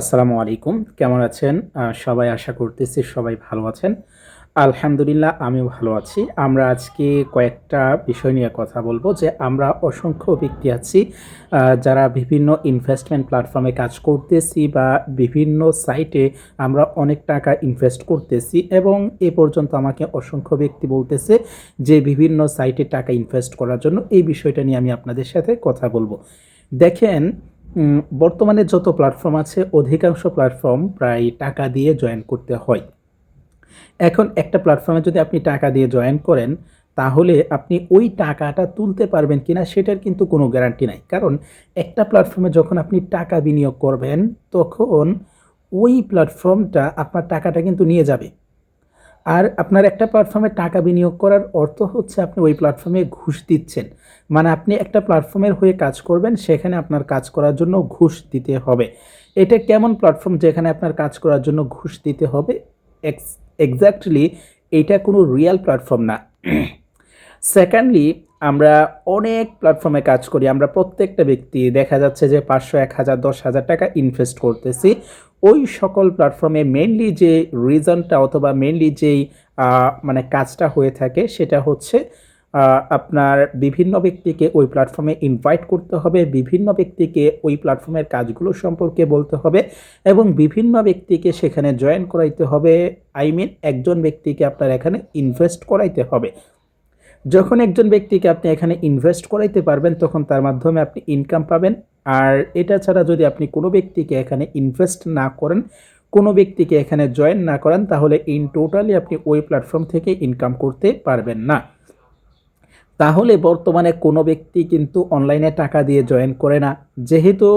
আসসালামু আলাইকুম। কেমন আছেন? সবাই আশা করতেছি সবাই ভালো আছেন। আলহামদুলিল্লাহ, আমিও ভালো আছি। আমরা আজকে কয়েকটা বিষয় নিয়ে কথা বলব যে আমরা অসংখ্য ব্যক্তি আছি যারা বিভিন্ন ইনভেস্টমেন্ট প্ল্যাটফর্মে কাজ করতেছি বা বিভিন্ন সাইটে আমরা অনেক টাকা ইনভেস্ট করতেছি এবং এ পর্যন্ত আমাকে অসংখ্য ব্যক্তি বলতেছে যে বিভিন্ন সাইটে টাকা ইনভেস্ট করার জন্য এই বিষয়টা নিয়ে আমি আপনাদের সাথে কথা বলব। দেখেন বর্তমানে যত প্ল্যাটফর্ম আছে, অধিকাংশ প্ল্যাটফর্ম প্রায় টাকা দিয়ে জয়েন করতে হয়। এখন একটা প্ল্যাটফর্মে যদি আপনি টাকা দিয়ে জয়েন করেন, তাহলে আপনি ওই টাকাটা তুলতে পারবেন কিনা সেটার কিন্তু কোনো গ্যারান্টি নাই। কারণ একটা প্ল্যাটফর্মে যখন আপনি টাকা বিনিয়োগ করবেন, তখন ওই প্ল্যাটফর্মটা আপনার টাকাটা কিন্তু নিয়ে যাবে। আর আপনার একটা প্ল্যাটফর্মে টাকা বিনিয়োগ করার অর্থ হচ্ছে আপনি ওই প্ল্যাটফর্মে ঘুষ দিচ্ছেন। মানে আপনি একটা প্ল্যাটফর্মের হয়ে কাজ করবেন, সেখানে আপনার কাজ করার জন্য ঘুষ দিতে হবে। এটা কেমন প্ল্যাটফর্ম যেখানে আপনার কাজ করার জন্য ঘুষ দিতে হবে? এক্স্যাক্টলি এটা কোনো রিয়েল প্ল্যাটফর্ম না। সেকেন্ডলি আমরা অনেক প্ল্যাটফর্মে কাজ করি। আমরা প্রত্যেকটা ব্যক্তি, দেখা যাচ্ছে যে পাঁচশো, এক হাজার, দশ হাজার টাকা ইনভেস্ট করতেছি। ওই সকল প্ল্যাটফর্মে মেনলি যে রিজনটা অথবা মেনলি যেই মানে কাজটা হয়ে থাকে সেটা হচ্ছে আপনার বিভিন্ন ব্যক্তিকে ওই প্ল্যাটফর্মে ইনভাইট করতে হবে, বিভিন্ন ব্যক্তিকে ওই প্ল্যাটফর্মের কাজগুলো সম্পর্কে বলতে হবে এবং বিভিন্ন ব্যক্তিকে সেখানে জয়েন করাইতে হবে। আই মিন একজন ব্যক্তিকে আপনার এখানে ইনভেস্ট করাইতে হবে। যখন একজন ব্যক্তিকে আপনি এখানে ইনভেস্ট করাইতে পারবেন, তখন তার মাধ্যমে আপনি ইনকাম পাবেন। আর এটা ছাড়া যদি আপনি কোনো ব্যক্তিকে এখানে ইনভেস্ট না করেন, কোনো ব্যক্তিকে এখানে জয়েন না করেন, তাহলে ইন টোটালি আপনি ওই প্ল্যাটফর্ম থেকে ইনকাম করতে পারবেন না। তাহলে বর্তমানে কোনো ব্যক্তি কিন্তু অনলাইনে টাকা দিয়ে জয়েন করে না। যেহেতু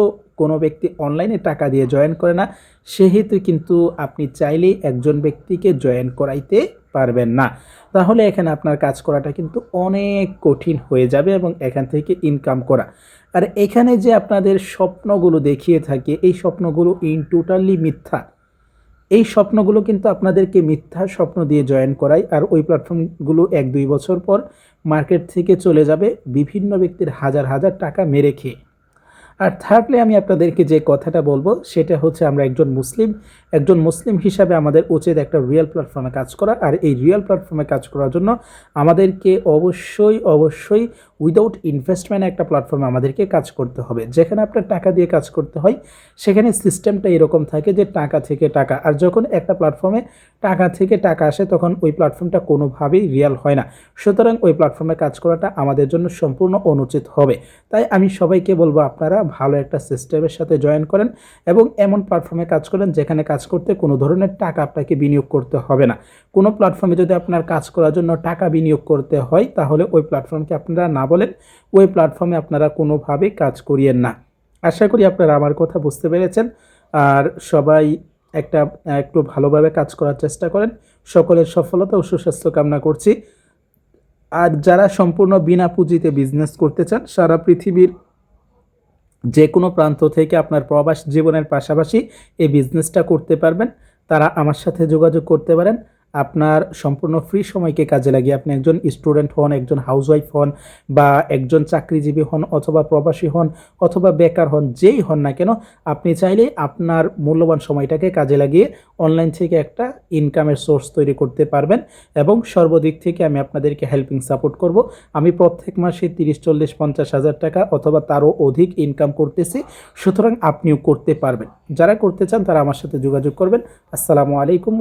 কোনো ব্যক্তি অনলাইনে টাকা দিয়ে জয়েন করে না, সেহেতু কিন্তু আপনি চাইলেই একজন ব্যক্তিকে জয়েন করাইতে পারবেন না। তাহলে এখানে আপনার কাজ করাটা কিন্তু অনেক কঠিন হয়ে যাবে এবং এখান থেকে ইনকাম করা। আর এখানে যে আপনাদের স্বপ্নগুলো দেখিয়ে থাকে, এই স্বপ্নগুলো ইন টোটালি মিথ্যা। এই স্বপ্নগুলো কিন্তু আপনাদেরকে মিথ্যা স্বপ্ন দিয়ে জয়েন করায় আর ওই প্ল্যাটফর্মগুলো এক দুই বছর পর মার্কেট থেকে চলে যাবে, বিভিন্ন ব্যক্তির হাজার হাজার টাকা মেরে খেয়ে। আর থার্ডলি আমি আপনাদেরকে যে কথাটা বলব, সেটা হচ্ছে আমরা একজন মুসলিম। একজন মুসলিম হিসাবে আমাদের উচিত একটা রিয়েল প্ল্যাটফর্মে কাজ করা। আর এই রিয়েল প্ল্যাটফর্মে কাজ করার জন্য আমাদেরকে অবশ্যই অবশ্যই উইদাউট ইনভেস্টমেন্ট একটা প্ল্যাটফর্মে আমাদেরকে কাজ করতে হবে। যেখানে আপনার টাকা দিয়ে কাজ করতে হয়, সেখানে সিস্টেমটা এরকম থাকে যে টাকা থেকে টাকা। আর যখন একটা প্ল্যাটফর্মে টাকা থেকে টাকা আসে, তখন ওই প্ল্যাটফর্মটা কোনোভাবেই রিয়েল হয় না। সুতরাং ওই প্ল্যাটফর্মে কাজ করাটা আমাদের জন্য সম্পূর্ণ অনুচিত হবে। তাই আমি সবাইকে বলব আপনারা ভালো একটা সিস্টেমের সাথে জয়েন করেন এবং এমন প্ল্যাটফর্মে কাজ করেন যেখানে কাজ করতে কোনো ধরনের টাকা আপনাকে বিনিয়োগ করতে হবে না। কোনো প্ল্যাটফর্মে যদি আপনার কাজ করার জন্য টাকা বিনিয়োগ করতে হয়, তাহলে ওই প্ল্যাটফর্মকে আপনারা না বলেন, ওই প্ল্যাটফর্মে আপনারা কোনোভাবেই কাজ করিয়েন না। আশা করি আপনারা আমার কথা বুঝতে পেরেছেন। আর সবাই একটা, একটু ভালোভাবে কাজ করার চেষ্টা করেন। সকলের সফলতা ও সুস্বাস্থ্য কামনা করছি। আর যারা সম্পূর্ণ বিনা পুঁজিতে বিজনেস করতে চান, সারা পৃথিবীর যে কোনো প্রান্ত থেকে আপনার প্রবাস জীবনের পাশাপাশি এই বিজনেসটা করতে পারবেন। তারা আমার সাথে যোগাযোগ করতে পারেন। আপনার সম্পূর্ণ ফ্রি সময়কে কাজে লাগিয়ে আপনি একজন স্টুডেন্ট হন, একজন হাউসওয়াইফ হন বা একজন চাকরিজীবী হন অথবা প্রবাসী হন অথবা বেকার হন, যেই হন না কেন, আপনি চাইলে আপনার মূল্যবান সময়টাকে কাজে লাগিয়ে অনলাইন থেকে একটা ইনকামের সোর্স তৈরি করতে পারবেন এবং সর্বদিক থেকে আমি আপনাদেরকে হেল্পিং সাপোর্ট করব। আমি প্রত্যেক মাসে তিরিশ, চল্লিশ, পঞ্চাশ হাজার টাকা অথবা তারও অধিক ইনকাম করতেছি, সুতরাং আপনিও করতে পারবেন। যারা করতে চান তারা আমার সাথে যোগাযোগ করবেন। আসসালামু আলাইকুম